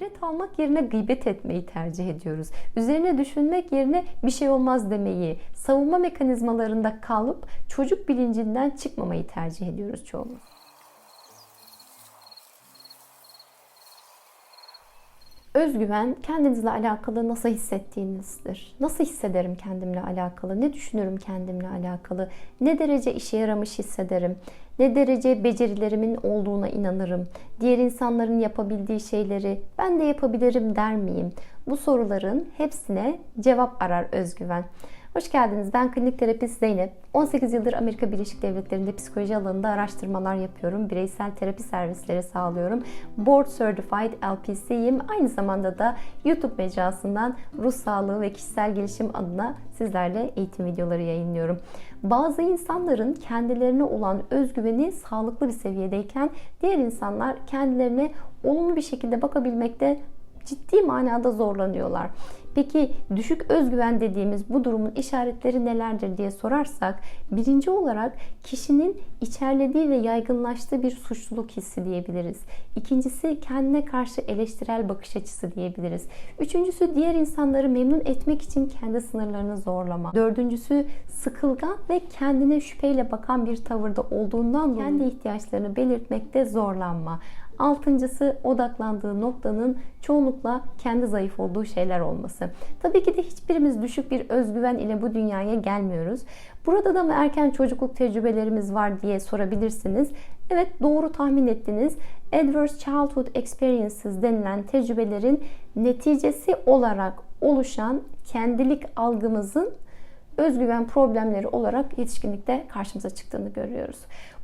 İbret almak yerine gıybet etmeyi tercih ediyoruz. Üzerine düşünmek yerine bir şey olmaz demeyi, savunma mekanizmalarında kalıp çocuk bilincinden çıkmamayı tercih ediyoruz çoğumuz. Özgüven kendinizle alakalı nasıl hissettiğinizdir. Nasıl hissederim kendimle alakalı? Ne düşünürüm kendimle alakalı? Ne derece işe yaramış hissederim? Ne derece becerilerimin olduğuna inanırım? Diğer insanların yapabildiği şeyleri ben de yapabilirim der miyim? Bu soruların hepsine cevap arar özgüven. Hoş geldiniz. Ben klinik terapist Zeynep. 18 yıldır Amerika Birleşik Devletleri'nde psikoloji alanında araştırmalar yapıyorum. Bireysel terapi servisleri sağlıyorum. Board Certified LPC'yim. Aynı zamanda da YouTube mecrasından ruh sağlığı ve kişisel gelişim adına sizlerle eğitim videoları yayınlıyorum. Bazı insanların kendilerine olan özgüveni sağlıklı bir seviyedeyken diğer insanlar kendilerine olumlu bir şekilde bakabilmekte ciddi manada zorlanıyorlar. Peki düşük özgüven dediğimiz bu durumun işaretleri nelerdir diye sorarsak birinci olarak kişinin içerlediği ve yaygınlaştığı bir suçluluk hissi diyebiliriz. İkincisi kendine karşı eleştirel bakış açısı diyebiliriz. Üçüncüsü diğer insanları memnun etmek için kendi sınırlarını zorlama. Dördüncüsü sıkılgan ve kendine şüpheyle bakan bir tavırda olduğundan kendi ihtiyaçlarını belirtmekte zorlanma. Altıncısı odaklandığı noktanın çoğunlukla kendi zayıf olduğu şeyler olması. Tabii ki de hiçbirimiz düşük bir özgüven ile bu dünyaya gelmiyoruz. Burada da mı erken çocukluk tecrübelerimiz var diye sorabilirsiniz. Evet doğru tahmin ettiniz. Adverse Childhood Experiences denilen tecrübelerin neticesi olarak oluşan kendilik algımızın özgüven problemleri olarak yetişkinlikte karşımıza çıktığını görüyoruz.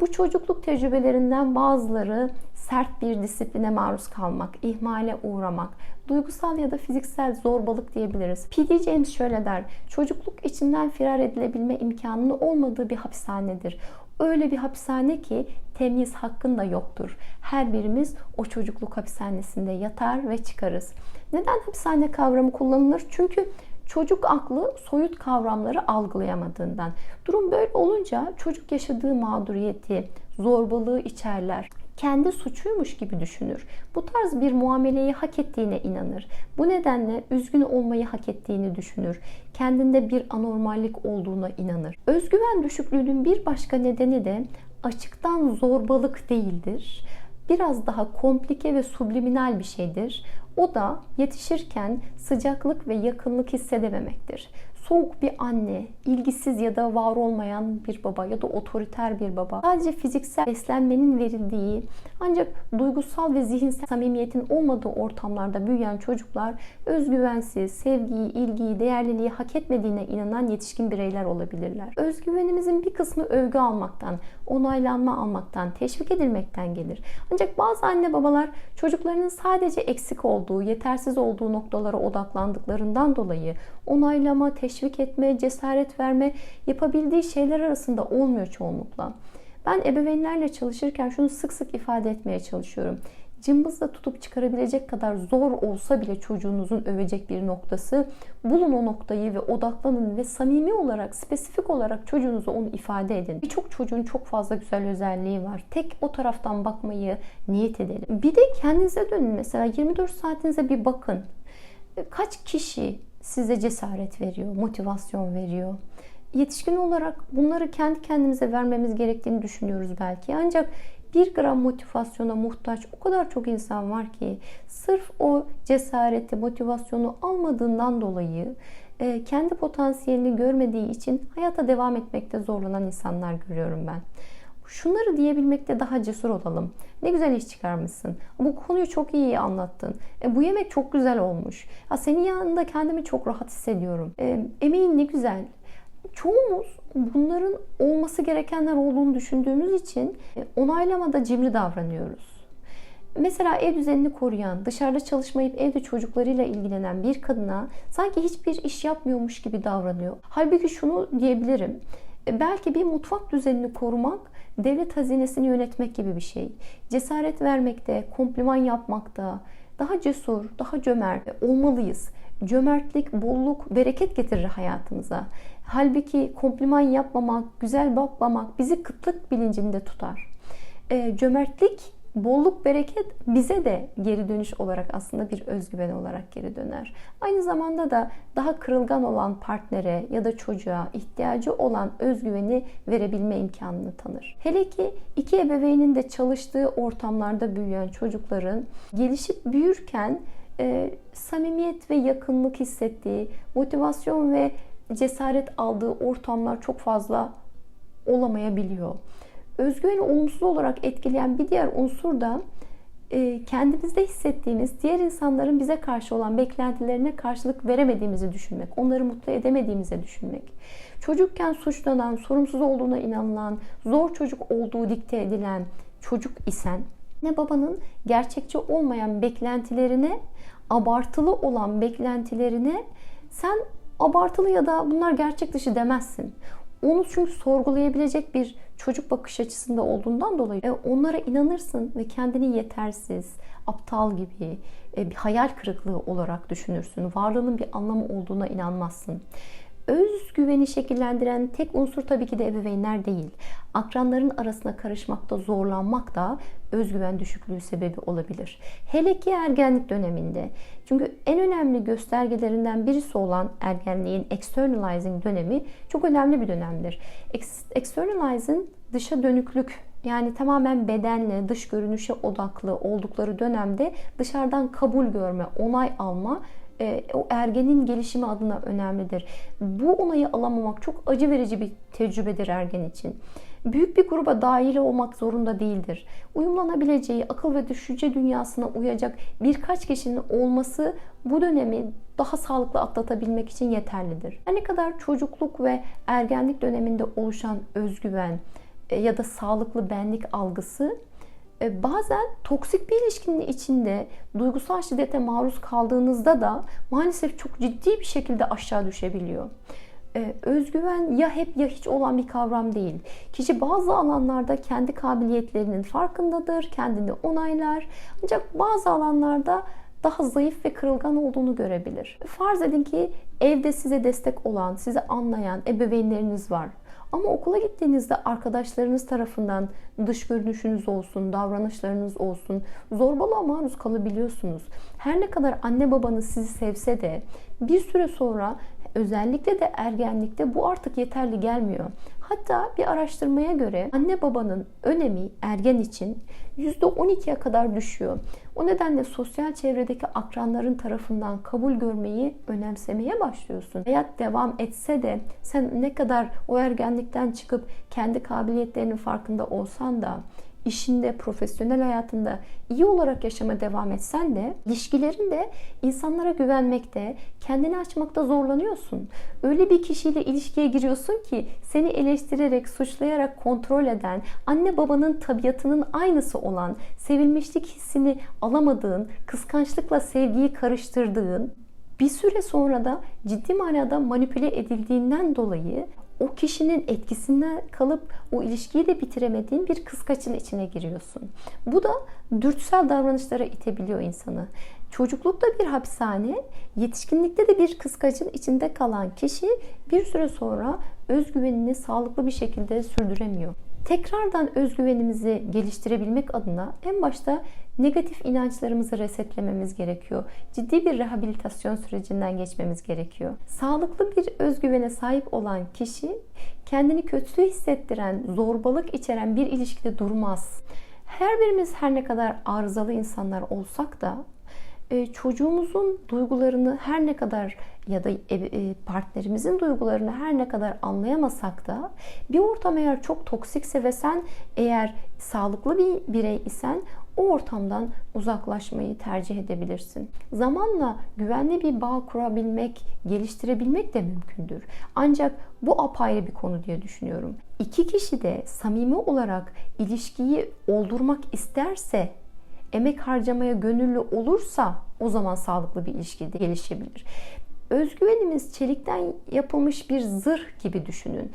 Bu çocukluk tecrübelerinden bazıları sert bir disipline maruz kalmak, ihmale uğramak, duygusal ya da fiziksel zorbalık diyebiliriz. P.D. James şöyle der, çocukluk içinden firar edilebilme imkanının olmadığı bir hapishanedir. Öyle bir hapishane ki temyiz hakkında yoktur. Her birimiz o çocukluk hapishanesinde yatar ve çıkarız. Neden hapishane kavramı kullanılır? Çünkü çocuk aklı soyut kavramları algılayamadığından. Durum böyle olunca çocuk yaşadığı mağduriyeti, zorbalığı içerler kendi suçuymuş gibi düşünür. Bu tarz bir muameleyi hak ettiğine inanır. Bu nedenle üzgün olmayı hak ettiğini düşünür. Kendinde bir anormallik olduğuna inanır. Özgüven düşüklüğünün bir başka nedeni de açıktan zorbalık değildir. Biraz daha komplike ve subliminal bir şeydir. O da yetişirken sıcaklık ve yakınlık hissedememektir soğuk bir anne, ilgisiz ya da var olmayan bir baba ya da otoriter bir baba. Sadece fiziksel beslenmenin verildiği ancak duygusal ve zihinsel samimiyetin olmadığı ortamlarda büyüyen çocuklar özgüvensiz, sevgiyi, ilgiyi, değerliliği hak etmediğine inanan yetişkin bireyler olabilirler. Özgüvenimizin bir kısmı övgü almaktan, onaylanma almaktan, teşvik edilmekten gelir. Ancak bazı anne babalar çocuklarının sadece eksik olduğu, yetersiz olduğu noktalara odaklandıklarından dolayı onaylama, teşvik etme, cesaret verme yapabildiği şeyler arasında olmuyor çoğunlukla. Ben ebeveynlerle çalışırken şunu sık sık ifade etmeye çalışıyorum. Cımbızla tutup çıkarabilecek kadar zor olsa bile çocuğunuzun övecek bir noktası. Bulun o noktayı ve odaklanın ve samimi olarak, spesifik olarak çocuğunuza onu ifade edin. Birçok çocuğun çok fazla güzel özelliği var. Tek o taraftan bakmayı niyet edelim. Bir de kendinize dönün. Mesela 24 saatinize bir bakın. Kaç kişi size cesaret veriyor, motivasyon veriyor. Yetişkin olarak bunları kendi kendimize vermemiz gerektiğini düşünüyoruz belki. Ancak bir gram motivasyona muhtaç o kadar çok insan var ki sırf o cesareti, motivasyonu almadığından dolayı e, kendi potansiyelini görmediği için hayata devam etmekte zorlanan insanlar görüyorum ben. Şunları diyebilmekte daha cesur olalım. Ne güzel iş çıkarmışsın. Bu konuyu çok iyi anlattın. E, bu yemek çok güzel olmuş. Ya, senin yanında kendimi çok rahat hissediyorum. E, emeğin ne güzel. Çoğumuz bunların olması gerekenler olduğunu düşündüğümüz için e, onaylamada cimri davranıyoruz. Mesela ev düzenini koruyan, dışarıda çalışmayıp evde çocuklarıyla ilgilenen bir kadına sanki hiçbir iş yapmıyormuş gibi davranıyor. Halbuki şunu diyebilirim. E, belki bir mutfak düzenini korumak devlet hazinesini yönetmek gibi bir şey. Cesaret vermekte, kompliman yapmakta, daha cesur, daha cömert olmalıyız. Cömertlik, bolluk, bereket getirir hayatımıza. Halbuki kompliman yapmamak, güzel bakmamak bizi kıtlık bilincinde tutar. E, cömertlik bolluk bereket bize de geri dönüş olarak aslında bir özgüven olarak geri döner. Aynı zamanda da daha kırılgan olan partnere ya da çocuğa ihtiyacı olan özgüveni verebilme imkanını tanır. Hele ki iki ebeveynin de çalıştığı ortamlarda büyüyen çocukların gelişip büyürken e, samimiyet ve yakınlık hissettiği, motivasyon ve cesaret aldığı ortamlar çok fazla olamayabiliyor. Özgüveni olumsuz olarak etkileyen bir diğer unsur da e, kendimizde hissettiğimiz diğer insanların bize karşı olan beklentilerine karşılık veremediğimizi düşünmek, onları mutlu edemediğimizi düşünmek. Çocukken suçlanan, sorumsuz olduğuna inanılan, zor çocuk olduğu dikte edilen çocuk isen ne babanın gerçekçi olmayan beklentilerine, abartılı olan beklentilerine sen abartılı ya da bunlar gerçek dışı demezsin. Onu çünkü sorgulayabilecek bir çocuk bakış açısında olduğundan dolayı e, onlara inanırsın ve kendini yetersiz, aptal gibi e, bir hayal kırıklığı olarak düşünürsün. Varlığının bir anlamı olduğuna inanmazsın. Özgüveni şekillendiren tek unsur tabii ki de ebeveynler değil. Akranların arasına karışmakta zorlanmak da özgüven düşüklüğü sebebi olabilir. Hele ki ergenlik döneminde. Çünkü en önemli göstergelerinden birisi olan ergenliğin externalizing dönemi çok önemli bir dönemdir. Externalizing dışa dönüklük yani tamamen bedenle, dış görünüşe odaklı oldukları dönemde dışarıdan kabul görme, onay alma e, o ergenin gelişimi adına önemlidir. Bu onayı alamamak çok acı verici bir tecrübedir ergen için. Büyük bir gruba dahil olmak zorunda değildir. Uyumlanabileceği, akıl ve düşünce dünyasına uyacak birkaç kişinin olması bu dönemi daha sağlıklı atlatabilmek için yeterlidir. Her ne kadar çocukluk ve ergenlik döneminde oluşan özgüven e, ya da sağlıklı benlik algısı bazen toksik bir ilişkinin içinde duygusal şiddete maruz kaldığınızda da maalesef çok ciddi bir şekilde aşağı düşebiliyor. Ee, özgüven ya hep ya hiç olan bir kavram değil. Kişi bazı alanlarda kendi kabiliyetlerinin farkındadır, kendini onaylar. Ancak bazı alanlarda daha zayıf ve kırılgan olduğunu görebilir. Farz edin ki evde size destek olan, sizi anlayan ebeveynleriniz var. Ama okula gittiğinizde arkadaşlarınız tarafından dış görünüşünüz olsun, davranışlarınız olsun zorbalığa maruz kalabiliyorsunuz. Her ne kadar anne babanız sizi sevse de bir süre sonra özellikle de ergenlikte bu artık yeterli gelmiyor. Hatta bir araştırmaya göre anne babanın önemi ergen için %12'ye kadar düşüyor. O nedenle sosyal çevredeki akranların tarafından kabul görmeyi önemsemeye başlıyorsun. Hayat devam etse de sen ne kadar o ergenlikten çıkıp kendi kabiliyetlerinin farkında olsan da işinde, profesyonel hayatında iyi olarak yaşama devam etsen de ilişkilerinde insanlara güvenmekte, kendini açmakta zorlanıyorsun. Öyle bir kişiyle ilişkiye giriyorsun ki seni eleştirerek, suçlayarak kontrol eden, anne babanın tabiatının aynısı olan, sevilmişlik hissini alamadığın, kıskançlıkla sevgiyi karıştırdığın, bir süre sonra da ciddi manada manipüle edildiğinden dolayı o kişinin etkisinden kalıp o ilişkiyi de bitiremediğin bir kıskaçın içine giriyorsun. Bu da dürtüsel davranışlara itebiliyor insanı. Çocuklukta bir hapishane, yetişkinlikte de bir kıskacın içinde kalan kişi bir süre sonra özgüvenini sağlıklı bir şekilde sürdüremiyor. Tekrardan özgüvenimizi geliştirebilmek adına en başta negatif inançlarımızı resetlememiz gerekiyor. Ciddi bir rehabilitasyon sürecinden geçmemiz gerekiyor. Sağlıklı bir özgüvene sahip olan kişi kendini kötü hissettiren, zorbalık içeren bir ilişkide durmaz. Her birimiz her ne kadar arızalı insanlar olsak da çocuğumuzun duygularını her ne kadar ya da e, partnerimizin duygularını her ne kadar anlayamasak da bir ortam eğer çok toksikse ve sen eğer sağlıklı bir birey isen o ortamdan uzaklaşmayı tercih edebilirsin. Zamanla güvenli bir bağ kurabilmek, geliştirebilmek de mümkündür. Ancak bu apayrı bir konu diye düşünüyorum. İki kişi de samimi olarak ilişkiyi oldurmak isterse emek harcamaya gönüllü olursa o zaman sağlıklı bir ilişki gelişebilir. Özgüvenimiz çelikten yapılmış bir zırh gibi düşünün.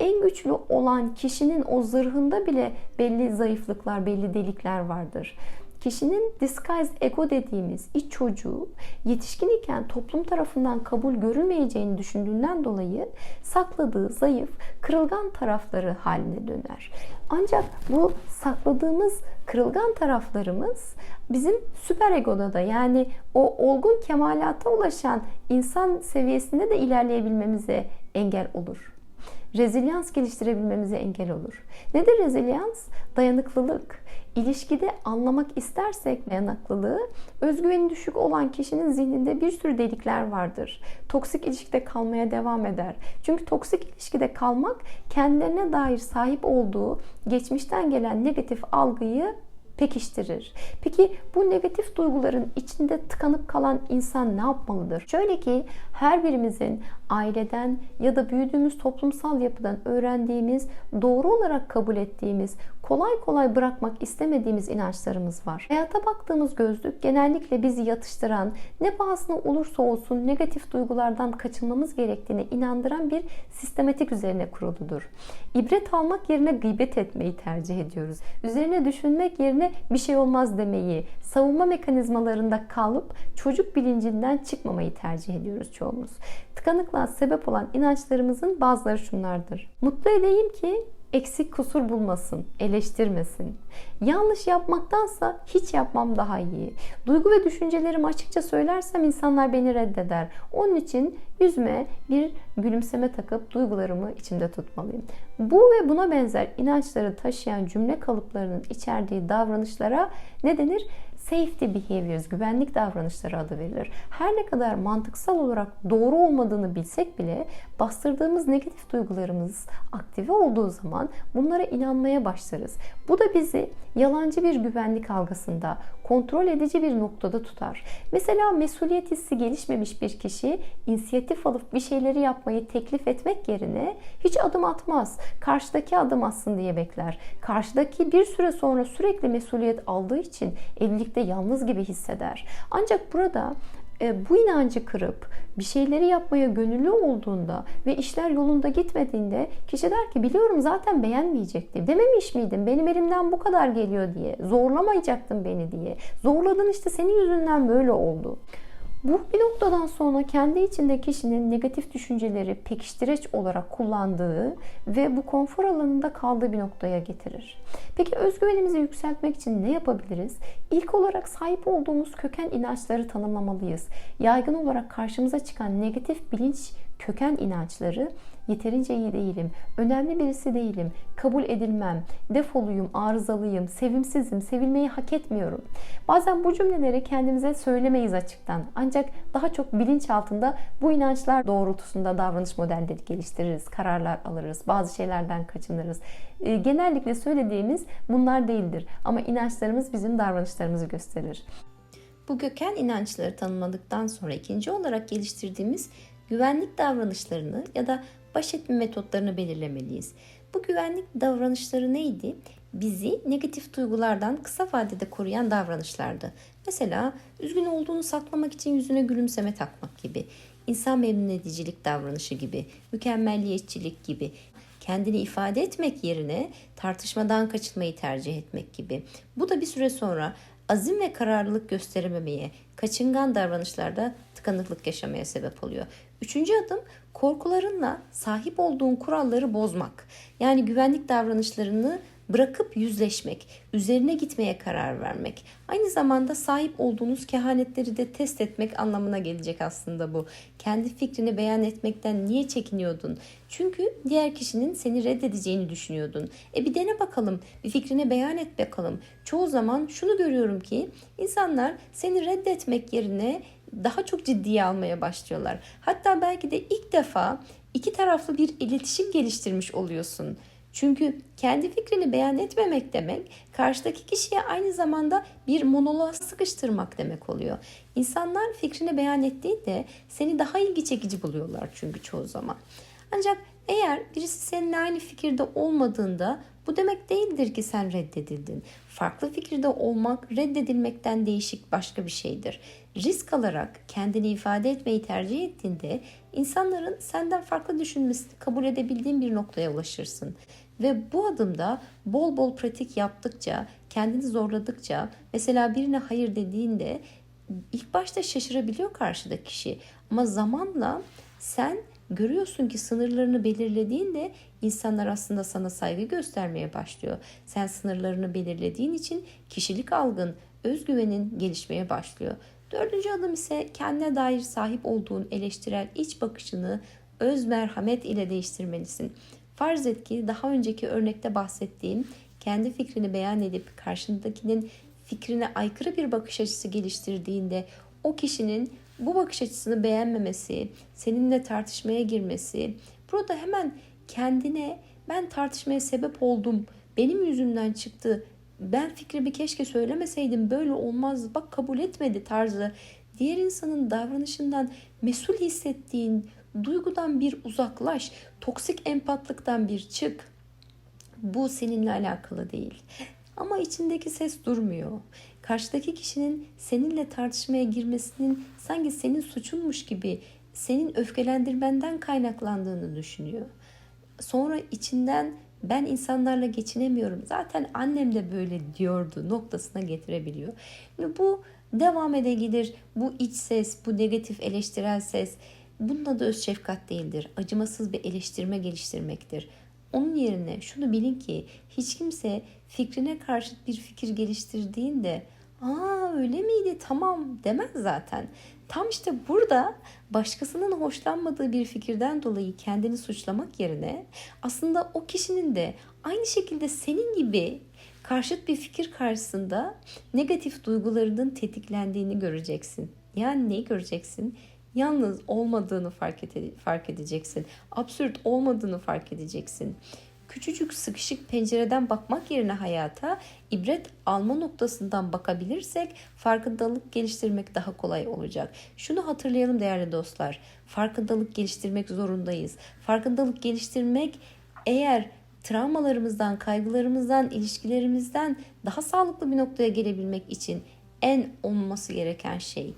En güçlü olan kişinin o zırhında bile belli zayıflıklar, belli delikler vardır. Kişinin disguise ego dediğimiz iç çocuğu yetişkin iken toplum tarafından kabul görülmeyeceğini düşündüğünden dolayı sakladığı zayıf, kırılgan tarafları haline döner. Ancak bu sakladığımız kırılgan taraflarımız bizim süper egoda da yani o olgun kemalata ulaşan insan seviyesinde de ilerleyebilmemize engel olur rezilyans geliştirebilmemize engel olur. Nedir rezilyans? Dayanıklılık. İlişkide anlamak istersek dayanıklılığı, özgüveni düşük olan kişinin zihninde bir sürü delikler vardır. Toksik ilişkide kalmaya devam eder. Çünkü toksik ilişkide kalmak kendilerine dair sahip olduğu geçmişten gelen negatif algıyı pekiştirir. Peki bu negatif duyguların içinde tıkanıp kalan insan ne yapmalıdır? Şöyle ki her birimizin aileden ya da büyüdüğümüz toplumsal yapıdan öğrendiğimiz, doğru olarak kabul ettiğimiz, kolay kolay bırakmak istemediğimiz inançlarımız var. Hayata baktığımız gözlük genellikle bizi yatıştıran, ne pahasına olursa olsun negatif duygulardan kaçınmamız gerektiğine inandıran bir sistematik üzerine kuruludur. İbret almak yerine gıybet etmeyi tercih ediyoruz. Üzerine düşünmek yerine bir şey olmaz demeyi, savunma mekanizmalarında kalıp çocuk bilincinden çıkmamayı tercih ediyoruz çoğumuz. Tıkanıklığa sebep olan inançlarımızın bazıları şunlardır. Mutlu edeyim ki eksik kusur bulmasın, eleştirmesin. Yanlış yapmaktansa hiç yapmam daha iyi. Duygu ve düşüncelerimi açıkça söylersem insanlar beni reddeder. Onun için yüzme bir gülümseme takıp duygularımı içimde tutmalıyım. Bu ve buna benzer inançları taşıyan cümle kalıplarının içerdiği davranışlara ne denir? Safety behaviors, güvenlik davranışları adı verilir. Her ne kadar mantıksal olarak doğru olmadığını bilsek bile bastırdığımız negatif duygularımız aktive olduğu zaman bunlara inanmaya başlarız. Bu da bizi yalancı bir güvenlik algısında, kontrol edici bir noktada tutar. Mesela mesuliyet hissi gelişmemiş bir kişi inisiyatif alıp bir şeyleri yapmayı teklif etmek yerine hiç adım atmaz. Karşıdaki adım atsın diye bekler. Karşıdaki bir süre sonra sürekli mesuliyet aldığı için evlilikte yalnız gibi hisseder. Ancak burada bu inancı kırıp bir şeyleri yapmaya gönüllü olduğunda ve işler yolunda gitmediğinde kişi der ki biliyorum zaten beğenmeyecektim. Dememiş miydim benim elimden bu kadar geliyor diye. Zorlamayacaktın beni diye. Zorladın işte senin yüzünden böyle oldu. Bu bir noktadan sonra kendi içinde kişinin negatif düşünceleri pekiştireç olarak kullandığı ve bu konfor alanında kaldığı bir noktaya getirir. Peki özgüvenimizi yükseltmek için ne yapabiliriz? İlk olarak sahip olduğumuz köken inançları tanımlamalıyız. Yaygın olarak karşımıza çıkan negatif bilinç köken inançları yeterince iyi değilim, önemli birisi değilim, kabul edilmem, defoluyum, arızalıyım, sevimsizim, sevilmeyi hak etmiyorum. Bazen bu cümleleri kendimize söylemeyiz açıktan. Ancak daha çok bilinç altında bu inançlar doğrultusunda davranış modelleri geliştiririz, kararlar alırız, bazı şeylerden kaçınırız. Ee, genellikle söylediğimiz bunlar değildir ama inançlarımız bizim davranışlarımızı gösterir. Bu köken inançları tanımladıktan sonra ikinci olarak geliştirdiğimiz güvenlik davranışlarını ya da baş etme metotlarını belirlemeliyiz. Bu güvenlik davranışları neydi? Bizi negatif duygulardan kısa vadede koruyan davranışlardı. Mesela üzgün olduğunu saklamak için yüzüne gülümseme takmak gibi, insan memnun edicilik davranışı gibi, mükemmelliyetçilik gibi, kendini ifade etmek yerine tartışmadan kaçınmayı tercih etmek gibi. Bu da bir süre sonra azim ve kararlılık gösterememeye, kaçıngan davranışlarda tıkanıklık yaşamaya sebep oluyor. Üçüncü adım korkularınla sahip olduğun kuralları bozmak. Yani güvenlik davranışlarını bırakıp yüzleşmek, üzerine gitmeye karar vermek. Aynı zamanda sahip olduğunuz kehanetleri de test etmek anlamına gelecek aslında bu. Kendi fikrini beyan etmekten niye çekiniyordun? Çünkü diğer kişinin seni reddedeceğini düşünüyordun. E bir dene bakalım, bir fikrini beyan et bakalım. Çoğu zaman şunu görüyorum ki insanlar seni reddetmek yerine daha çok ciddiye almaya başlıyorlar. Hatta belki de ilk defa iki taraflı bir iletişim geliştirmiş oluyorsun. Çünkü kendi fikrini beyan etmemek demek karşıdaki kişiye aynı zamanda bir monoloğa sıkıştırmak demek oluyor. İnsanlar fikrini beyan ettiğinde seni daha ilgi çekici buluyorlar çünkü çoğu zaman. Ancak eğer birisi seninle aynı fikirde olmadığında bu demek değildir ki sen reddedildin. Farklı fikirde olmak reddedilmekten değişik başka bir şeydir. Risk alarak kendini ifade etmeyi tercih ettiğinde insanların senden farklı düşünmesini kabul edebildiğin bir noktaya ulaşırsın. Ve bu adımda bol bol pratik yaptıkça kendini zorladıkça mesela birine hayır dediğinde ilk başta şaşırabiliyor karşıdaki kişi ama zamanla sen görüyorsun ki sınırlarını belirlediğinde insanlar aslında sana saygı göstermeye başlıyor. Sen sınırlarını belirlediğin için kişilik algın, özgüvenin gelişmeye başlıyor. Dördüncü adım ise kendine dair sahip olduğun eleştirel iç bakışını öz merhamet ile değiştirmelisin. Farz et ki daha önceki örnekte bahsettiğim kendi fikrini beyan edip karşındakinin fikrine aykırı bir bakış açısı geliştirdiğinde o kişinin bu bakış açısını beğenmemesi, seninle tartışmaya girmesi, burada hemen kendine ben tartışmaya sebep oldum, benim yüzümden çıktı, ben fikrimi keşke söylemeseydim böyle olmaz bak kabul etmedi tarzı diğer insanın davranışından mesul hissettiğin duygudan bir uzaklaş, toksik empatlıktan bir çık. Bu seninle alakalı değil. Ama içindeki ses durmuyor. Karşıdaki kişinin seninle tartışmaya girmesinin sanki senin suçunmuş gibi senin öfkelendirmenden kaynaklandığını düşünüyor. Sonra içinden ben insanlarla geçinemiyorum. Zaten annem de böyle diyordu noktasına getirebiliyor. Yani bu devam edebilir. Bu iç ses, bu negatif eleştirel ses bunun adı öz şefkat değildir. Acımasız bir eleştirme geliştirmektir. Onun yerine şunu bilin ki hiç kimse fikrine karşıt bir fikir geliştirdiğinde aa öyle miydi tamam demez zaten. Tam işte burada başkasının hoşlanmadığı bir fikirden dolayı kendini suçlamak yerine aslında o kişinin de aynı şekilde senin gibi karşıt bir fikir karşısında negatif duygularının tetiklendiğini göreceksin. Yani neyi göreceksin? Yalnız olmadığını fark, ede- fark edeceksin. Absürt olmadığını fark edeceksin. Küçücük sıkışık pencereden bakmak yerine hayata ibret alma noktasından bakabilirsek farkındalık geliştirmek daha kolay olacak. Şunu hatırlayalım değerli dostlar. Farkındalık geliştirmek zorundayız. Farkındalık geliştirmek eğer travmalarımızdan, kaygılarımızdan, ilişkilerimizden daha sağlıklı bir noktaya gelebilmek için en olması gereken şey.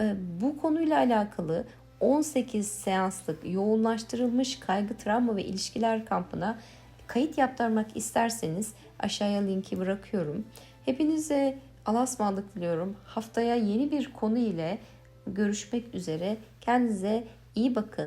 Ee, Bu konuyla alakalı 18 seanslık yoğunlaştırılmış kaygı, travma ve ilişkiler kampına kayıt yaptırmak isterseniz aşağıya linki bırakıyorum. Hepinize alasmalık diliyorum. Haftaya yeni bir konu ile görüşmek üzere. Kendinize iyi bakın.